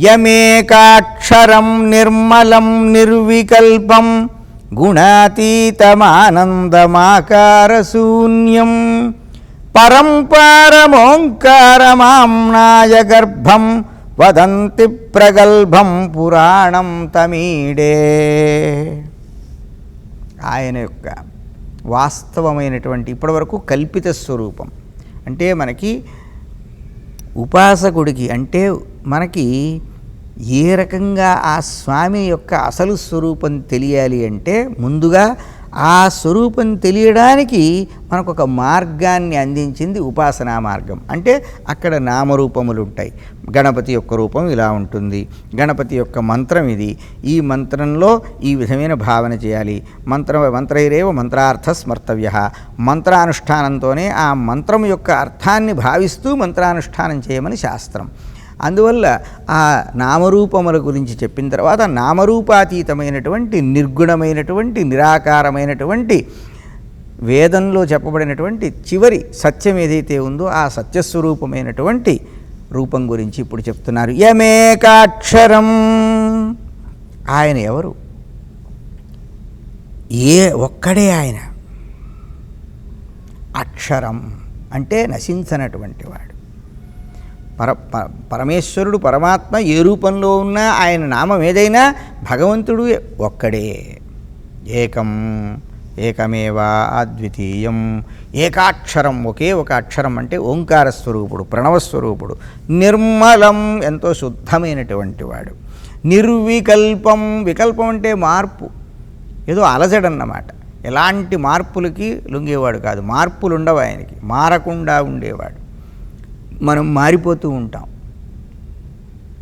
యమేకాక్షరం నిర్మలం నిర్వికల్పం గుణాతీతమానందమాకారశూన్యం. పరం పారమోంకారమాంనాయ గర్భం వదంతి ప్రగల్భం పురాణం తమీడే. ఆయన యొక్క వాస్తవమైనటువంటి ఇప్పటివరకు కల్పిత స్వరూపం. అంటే మనకి ఉపాసకుడికి అంటే మనకి ఏ రకంగా ఆ స్వామి యొక్క అసలు స్వరూపం తెలియాలి అంటే ముందుగా ఆ స్వరూపం తెలియడానికి మనకు ఒక మార్గాన్ని అందించింది ఉపాసనా మార్గం. అంటే అక్కడ నామరూపములు ఉంటాయి. గణపతి యొక్క రూపం ఇలా ఉంటుంది. గణపతి యొక్క మంత్రం ఇది. ఈ మంత్రంలో ఈ విధమైన భావన చేయాలి. మంత్ర మంత్రైరేవ మంత్రార్థ స్మర్తవ్య. మంత్రానుష్ఠానంతోనే ఆ మంత్రం యొక్క అర్థాన్ని భావిస్తూ మంత్రానుష్ఠానం చేయమని శాస్త్రం. అందువల్ల ఆ నామరూపముల గురించి చెప్పిన తర్వాత నామరూపాతీతమైనటువంటి నిర్గుణమైనటువంటి నిరాకారమైనటువంటి వేదంలో చెప్పబడినటువంటి చివరి సత్యం ఏదైతే ఉందో ఆ సత్యస్వరూపమైనటువంటి రూపం గురించి ఇప్పుడు చెప్తున్నారు. యమేకాక్షరం. ఆయన ఎవరు? ఏ ఒక్కడే ఆయన. అక్షరం అంటే నశించనటువంటి వాడు. పర పరమేశ్వరుడు పరమాత్మ ఏ రూపంలో ఉన్నా ఆయన నామం ఏదైనా భగవంతుడు ఒక్కడే. ఏకం ఏకమేవా అద్వితీయం. ఏకాక్షరం ఒకే ఒక అక్షరం అంటే ఓంకార స్వరూపుడు ప్రణవస్వరూపుడు నిర్మలం ఎంతో శుద్ధమైనటువంటి వాడు. నిర్వికల్పం వికల్పం అంటే మార్పు. ఏదో అలజడన్నమాట. ఎలాంటి మార్పులకి లొంగేవాడు కాదు. మార్పులు ఉండవు ఆయనకి. మారకుండా ఉండేవాడు. మనం మారిపోతూ ఉంటాం.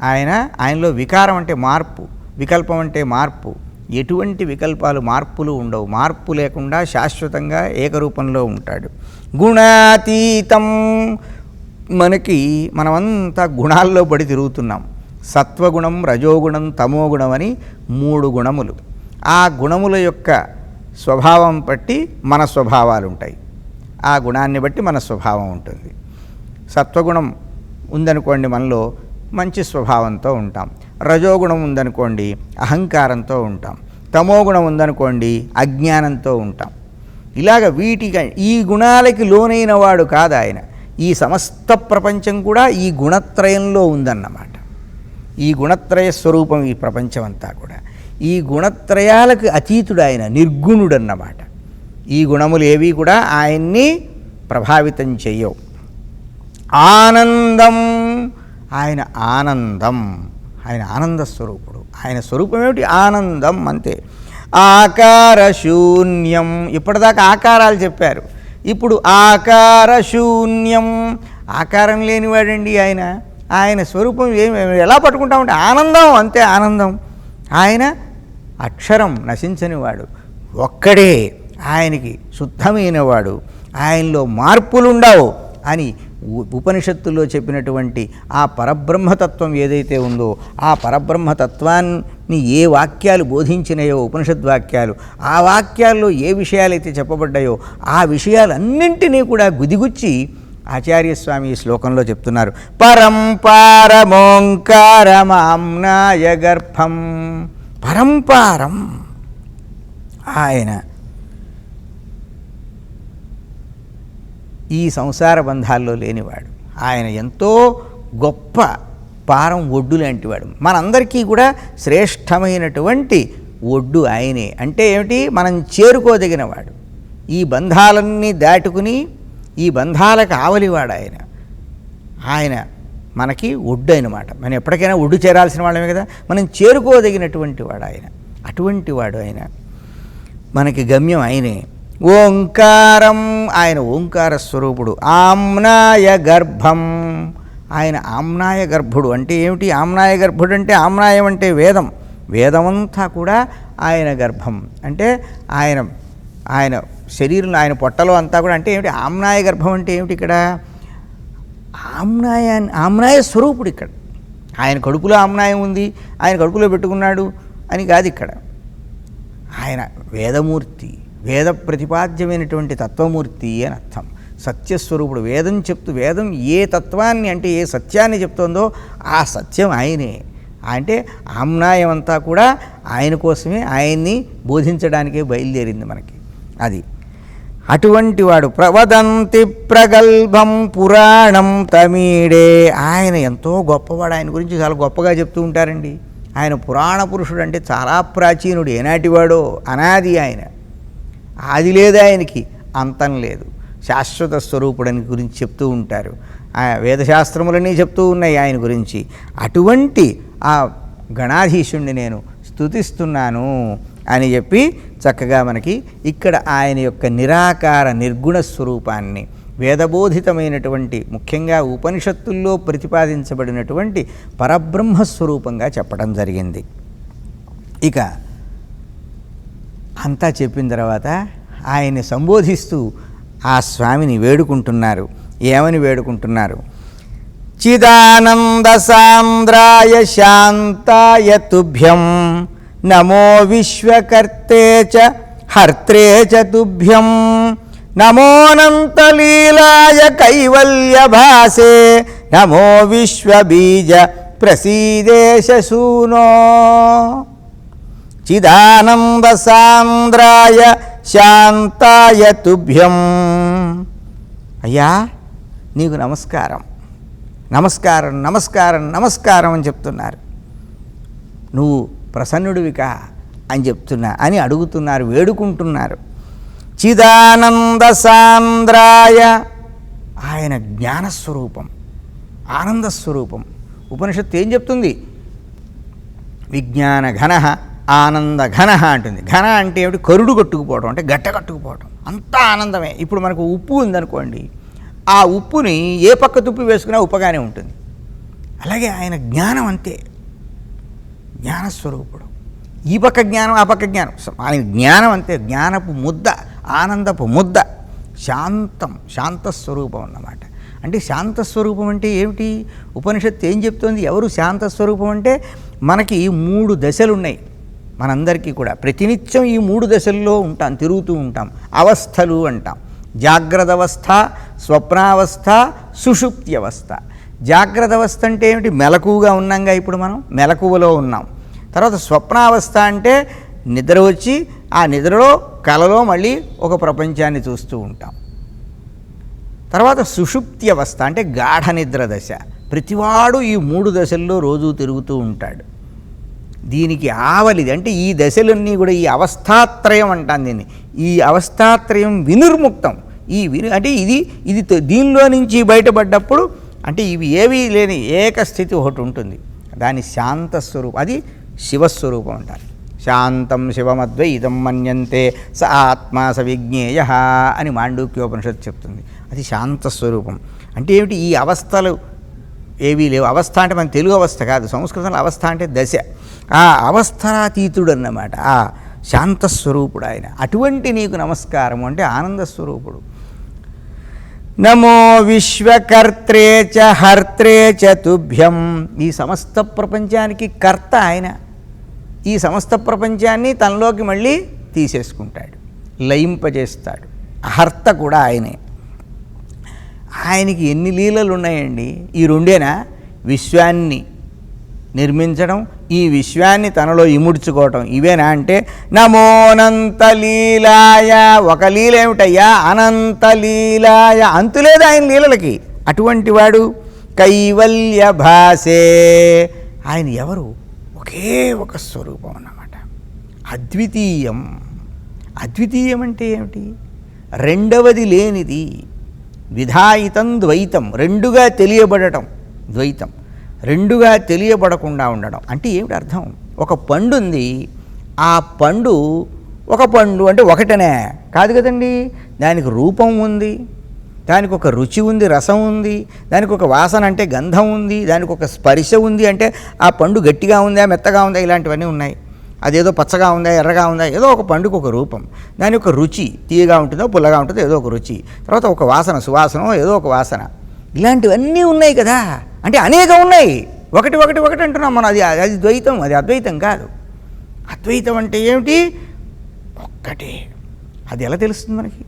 ఆయన ఆయనలో వికారం అంటే మార్పు వికల్పం అంటే మార్పు. ఎటువంటి వికల్పాలు మార్పులు ఉండవు. మార్పు లేకుండా శాశ్వతంగా ఏకరూపంలో ఉంటాడు. గుణాతీతం మనకి మనమంతా గుణాల్లో పడి తిరుగుతున్నాం. సత్వగుణం రజోగుణం తమోగుణం అని మూడు గుణములు. ఆ గుణముల యొక్క స్వభావం బట్టి మన స్వభావాలు ఉంటాయి ఆ గుణాన్ని బట్టి మన స్వభావం ఉంటుంది. సత్వగుణం ఉందనుకోండి మనలో మంచి స్వభావంతో ఉంటాం. రజోగుణం ఉందనుకోండి అహంకారంతో ఉంటాం. తమోగుణం ఉందనుకోండి అజ్ఞానంతో ఉంటాం. ఇలాగ వీటికి ఈ గుణాలకి లోనైన వాడు కాదు ఆయన. ఈ సమస్త ప్రపంచం కూడా ఈ గుణత్రయంలో ఉందన్నమాట. ఈ గుణత్రయ స్వరూపం ఈ ప్రపంచం అంతా కూడా. ఈ గుణత్రయాలకు అతీతుడు ఆయన నిర్గుణుడన్నమాట. ఈ గుణములు ఏవి కూడా ఆయన్ని ప్రభావితం చేయవు. ఆనందం. ఆయన ఆనందం. ఆయన ఆనంద స్వరూపుడు. ఆయన స్వరూపం ఏమిటి? ఆనందం అంతే. ఆకార శూన్యం. ఇప్పటిదాకా ఆకారాలు చెప్పారు. ఇప్పుడు ఆకార శూన్యం. ఆకారం లేనివాడండి ఆయన. ఆయన స్వరూపం ఏమి ఎలా పట్టుకుంటామంటే ఆనందం అంతే ఆనందం. ఆయన అక్షరం నశించనివాడు. ఒక్కడే ఆయనకి శుద్ధమైనవాడు. ఆయనలో మార్పులుండవు అని ఉపనిషత్తుల్లో చెప్పినటువంటి ఆ పరబ్రహ్మతత్వం ఏదైతే ఉందో ఆ పరబ్రహ్మతత్వాన్ని ఏ వాక్యాలు బోధించినాయో ఉపనిషద్ వాక్యాలు ఆ వాక్యాల్లో ఏ విషయాలైతే చెప్పబడ్డాయో ఆ విషయాలన్నింటినీ కూడా గుదిగుచ్చి ఆచార్యస్వామి ఈ శ్లోకంలో చెప్తున్నారు. పరంపారమోంకారమాంనాయ గర్భం పరంపారం ఆయన ఈ సంసార బంధాల్లో లేనివాడు. ఆయన ఎంతో గొప్ప పారం ఒడ్డు లాంటివాడు. మనందరికీ కూడా శ్రేష్టమైనటువంటి ఒడ్డు ఆయనే. అంటే ఏమిటి? మనం చేరుకోదగినవాడు. ఈ బంధాలన్నీ దాటుకుని ఈ బంధాలకు ఆవలివాడు ఆయన. ఆయన మనకి ఒడ్డు అనమాట మనం ఎప్పటికైనా ఒడ్డు చేరాల్సిన వాళ్ళమే కదా. మనం చేరుకోదగినటువంటి వాడు ఆయన. అటువంటి వాడు ఆయన. మనకి గమ్యం ఆయనే. ఓంకారం. ఆయన ఓంకార స్వరూపుడు. ఆమ్నాయ గర్భం. ఆయన ఆమ్నాయ గర్భుడు అంటే ఏమిటి? ఆమ్నాయ గర్భుడు అంటే ఆమ్నాయం అంటే వేదం. వేదమంతా కూడా ఆయన గర్భం. అంటే ఆయన ఆయన శరీరంలో ఆయన పొట్టలో అంతా కూడా అంటే ఏమిటి? ఆమ్నాయ గర్భం అంటే ఏమిటి ఇక్కడ? ఆమ్నాయ ఆమ్నాయ స్వరూపుడు ఇక్కడ. ఆయన కడుపులో ఆమ్నాయం ఉంది. ఆయన కడుపులో పెట్టుకున్నాడు అని కాదు ఇక్కడ. ఆయన వేదమూర్తి. వేద ప్రతిపాద్యమైనటువంటి తత్వమూర్తి అని అర్థం. సత్యస్వరూపుడు వేదం చెప్తూ వేదం ఏ తత్వాన్ని అంటే ఏ సత్యాన్ని చెప్తోందో ఆ సత్యం ఆయనే. అంటే ఆమ్నాయమంతా కూడా ఆయన కోసమే ఆయన్ని బోధించడానికే బయలుదేరింది మనకి. అది. అటువంటి వాడు ప్రవదంతి ప్రగల్భం పురాణం తమీడే. ఆయన ఎంతో గొప్పవాడు. ఆయన గురించి చాలా గొప్పగా చెప్తూ ఉంటారండి. ఆయన పురాణ పురుషుడు అంటే చాలా ప్రాచీనుడు. ఏనాటివాడో అనాది ఆయన. ఆది లేదు ఆయనకి అంతం లేదు. శాశ్వత స్వరూపుడని గురించి చెప్తూ ఉంటారు. వేదశాస్త్రములన్నీ చెప్తూ ఉన్నాయి ఆయన గురించి. అటువంటి ఆ గణాధీశుణ్ణి నేను స్తుతిస్తున్నాను అని చెప్పి చక్కగా మనకి ఇక్కడ ఆయన యొక్క నిరాకార నిర్గుణ స్వరూపాన్ని వేదబోధితమైనటువంటి ముఖ్యంగా ఉపనిషత్తుల్లో ప్రతిపాదించబడినటువంటి పరబ్రహ్మ స్వరూపంగా చెప్పడం జరిగింది. ఇక అంతా చెప్పిన తర్వాత ఆయన్ని సంబోధిస్తూ ఆ స్వామిని వేడుకుంటున్నారు. ఏమని వేడుకుంటున్నారు? చిదానంద సాంద్రాయ శాంతాయ తుభ్యం నమో విశ్వకర్తే చ హర్త్రే చ తుభ్యం నమోనంతలీలాయ కైవల్యభాసే నమో విశ్వబీజ ప్రసీదేశూనో చిదానంద సాంద్రాయ శాంతాయ తుభ్యం అయ్యా నీకు నమస్కారం. నమస్కారం నమస్కారం నమస్కారం అని చెప్తున్నారు. నువ్వు ప్రసన్నుడివికా అని చెప్తున్నా అని అడుగుతున్నారు వేడుకుంటున్నారు. చిదానంద సాంద్రాయ ఆయన జ్ఞానస్వరూపం ఆనందస్వరూపం. ఉపనిషత్తు ఏం చెప్తుంది? విజ్ఞాన ఘన ఆనంద ఘన అంటుంది. ఘన అంటే ఏమిటి? కరుడు కట్టుకుపోవడం అంటే గట్ట కట్టుకుపోవడం. అంతా ఆనందమే. ఇప్పుడు మనకు ఉప్పు ఉందనుకోండి ఆ ఉప్పుని ఏ పక్క తుప్పి వేసుకున్నా ఉప్పగానే ఉంటుంది. అలాగే ఆయన జ్ఞానం అంతే. జ్ఞానస్వరూపుడు. ఈ పక్క జ్ఞానం ఆ పక్క జ్ఞానం. ఆయన జ్ఞానం అంతే. జ్ఞానపు ముద్ద ఆనందపు ముద్ద. శాంతం శాంతస్వరూపం అన్నమాట. అంటే శాంతస్వరూపం అంటే ఏమిటి? ఉపనిషత్తు ఏం చెప్తోంది? ఎవరు శాంతస్వరూపం అంటే మనకి మూడు దశలు ఉన్నాయి మనందరికీ కూడా. ప్రతినిత్యం ఈ మూడు దశల్లో ఉంటాం తిరుగుతూ ఉంటాం. అవస్థలు అంటాం. జాగ్రత్త అవస్థ స్వప్నావస్థ సుషుప్తి అవస్థ జాగ్రత్త అవస్థ అంటే ఏమిటి? మెలకువగా ఉన్నాంగా ఇప్పుడు మనం? మెలకువలో ఉన్నాం. తర్వాత స్వప్నావస్థ అంటే నిద్ర వచ్చి ఆ నిద్రలో కలలో మళ్ళీ ఒక ప్రపంచాన్ని చూస్తూ ఉంటాం. తర్వాత సుషుప్తి అవస్థ అంటే గాఢ నిద్ర దశ. ప్రతివాడు ఈ మూడు దశల్లో రోజు తిరుగుతూ ఉంటాడు. దీనికి ఆవలిది. అంటే ఈ దశలన్నీ కూడా ఈ అవస్థాత్రయం అంటాను దీన్ని. ఈ అవస్థాత్రయం వినుర్ముక్తం. ఈ విను అంటే ఇది ఇది దీనిలో నుంచి బయటపడ్డప్పుడు అంటే ఇవి ఏవీ లేని ఏకస్థితి ఒకటి ఉంటుంది. దాని శాంత స్వరూపం. అది శివస్వరూపం అంటారు. శాంతం శివమద్వైతం మన్యంతే స ఆత్మా స విజ్ఞేయ అని మాండూక్యోపనిషత్తు చెప్తుంది. అది శాంత స్వరూపం. అంటే ఏమిటి? ఈ అవస్థలు ఏవీ లేవు. అవస్థ అంటే మన తెలుగు అవస్థ కాదు. సంస్కృతంలో అవస్థ అంటే దశ. ఆ అవస్థాతీతుడు అన్నమాట ఆ శాంతస్వరూపుడు ఆయన. అటువంటి నీకు నమస్కారం అంటే ఆనందస్వరూపుడు. నమో విశ్వకర్త్రే చ హర్త్రే చ తుభ్యం ఈ సమస్త ప్రపంచానికి కర్త ఆయన. ఈ సమస్త ప్రపంచాన్ని తనలోకి మళ్ళీ తీసేసుకుంటాడు. లయింపజేస్తాడు. హర్త కూడా ఆయనే. ఆయనకి ఎన్ని లీలలు ఉన్నాయండి ఈ రెండేనా? విశ్వాన్ని. నిర్మించడం ఈ విశ్వాన్ని తనలో ఇముడ్చుకోవటం. ఇవేనా అంటే నమోనంత లీలాయ ఒక లీల ఏమిటయ్యా? అనంత లీలాయ. అంతులేదు ఆయన లీలలకి. అటువంటి వాడు కైవల్య భాసే. ఆయన ఎవరు? ఒకే ఒక స్వరూపం అన్నమాట. అద్వితీయం. అద్వితీయం అంటే ఏమిటి? రెండవది లేనిది విధాయితం ద్వైతం. రెండుగా తెలియబడటం ద్వైతం. రెండుగా తెలియబడకుండా ఉండడం. అంటే ఏమిటి అర్థం? ఒక పండు ఉంది ఆ పండు ఒక పండు అంటే ఒకటనే. కాదు కదండి? దానికి రూపం ఉంది దానికి ఒక రుచి ఉంది రసం ఉంది దానికి ఒక వాసన అంటే గంధం ఉంది దానికి ఒక స్పర్శ ఉంది అంటే ఆ పండు గట్టిగా ఉందా మెత్తగా ఉందా ఇలాంటివన్నీ ఉన్నాయి. అదేదో పచ్చగా ఉందా ఎర్రగా ఉందా ఏదో ఒక పండుకు ఒక రూపం. దాని యొక్క రుచి తీయగా ఉంటుందో పుల్లగా ఉంటుందో ఏదో ఒక రుచి. తర్వాత ఒక వాసన సువాసన ఏదో ఒక వాసన. ఇలాంటివన్నీ ఉన్నాయి కదా. అంటే అనేకం ఉన్నాయి. ఒకటి ఒకటి ఒకటి అంటున్నాం మనం. అది అది ద్వైతం అది అద్వైతం కాదు. అద్వైతం అంటే ఏమిటి? ఒక్కటే. అది ఎలా తెలుస్తుంది మనకి?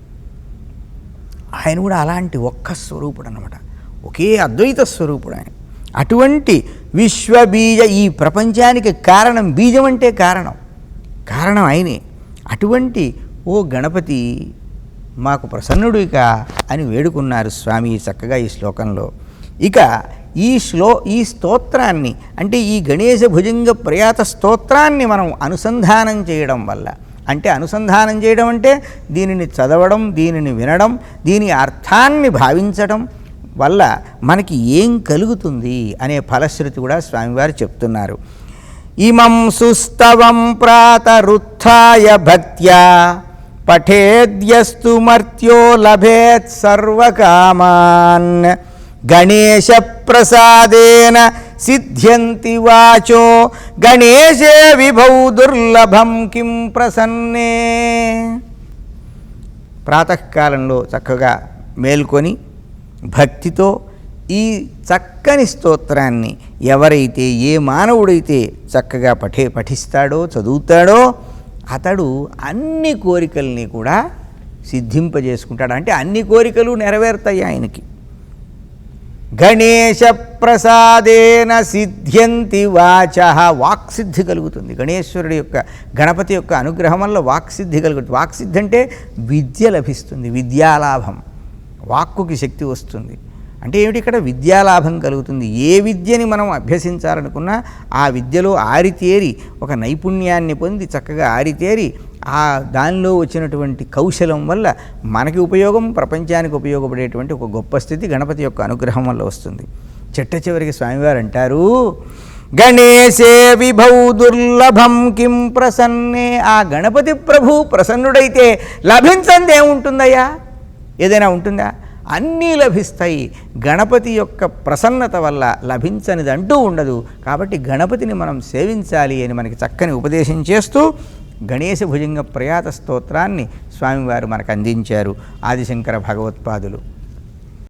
ఆయన కూడా అలాంటి ఒక్క స్వరూపుడు అనమాట ఒకే అద్వైత స్వరూపుడు ఆయన. అటువంటి విశ్వబీజ ఈ ప్రపంచానికి కారణం బీజం అంటే కారణం. కారణం ఆయనే. అటువంటి ఓ గణపతి మాకు ప్రసన్నుడు ఇక అని వేడుకున్నారు స్వామి చక్కగా ఈ శ్లోకంలో. ఇక ఈ శ్లో ఈ స్తోత్రాన్ని అంటే ఈ గణేశ భుజంగ ప్రయాత స్తోత్రాన్ని మనం అనుసంధానం చేయడం వల్ల అంటే అనుసంధానం చేయడం అంటే దీనిని చదవడం దీనిని వినడం దీని అర్థాన్ని భావించడం వల్ల మనకి ఏం కలుగుతుంది అనే ఫలశ్రుతి కూడా స్వామివారు చెప్తున్నారు. ఇమం సుస్తవం ప్రాతరుత్థాయ భక్త్యా పఠేద్యస్తు మర్త్యో లభేత్ సర్వకామాన్. గణేశ ప్రసాదేన సిద్ధ్యంతి వాచో. గణేశే విభౌ దుర్లభం కిం ప్రసన్నే. ప్రాతకాలంలో చక్కగా మేల్కొని భక్తితో ఈ చక్కని స్తోత్రాన్ని ఎవరైతే ఏ మానవుడైతే చక్కగా పఠే పఠిస్తాడో చదువుతాడో అతడు అన్ని కోరికల్ని కూడా సిద్ధింపజేసుకుంటాడు. అంటే అన్ని కోరికలు నెరవేరుతాయి ఆయనకి. గణేశ ప్రసాదేన సిద్ధ్యంతి వాచ. వాక్సిద్ధి కలుగుతుంది. గణేశ్వరుడి యొక్క గణపతి యొక్క అనుగ్రహం వల్ల వాక్సిద్ధి కలుగుతుంది. వాక్సిద్ధి అంటే విద్య లభిస్తుంది విద్యాలాభం. వాక్కుకి శక్తి వస్తుంది. అంటే ఏమిటి? ఇక్కడ విద్యాలాభం కలుగుతుంది. ఏ విద్యని మనం అభ్యసించాలనుకున్నా ఆ విద్యలో ఆరితేరి ఒక నైపుణ్యాన్ని పొంది చక్కగా ఆరితేరి ఆ దానిలో వచ్చినటువంటి కౌశలం వల్ల మనకి ఉపయోగం ప్రపంచానికి ఉపయోగపడేటువంటి ఒక గొప్ప స్థితి గణపతి యొక్క అనుగ్రహం వల్ల వస్తుంది. చెట్ట చివరికి స్వామివారు అంటారు గణేశే విభౌ దుర్లభం కిం ప్రసన్నే. ఆ గణపతి ప్రభు ప్రసన్నుడైతే లభించంది ఏముంటుందయ్యా ఏదైనా ఉంటుందా? అన్నీ లభిస్తాయి. గణపతి యొక్క ప్రసన్నత వల్ల లభించనిది అంటూ ఉండదు. కాబట్టి గణపతిని మనం సేవించాలి అని మనకి చక్కని ఉపదేశం చేస్తూ గణేశ భుజంగ ప్రయాత స్తోత్రాన్ని స్వామివారు మనకు అందించారు. ఆదిశంకర భగవత్పాదులు.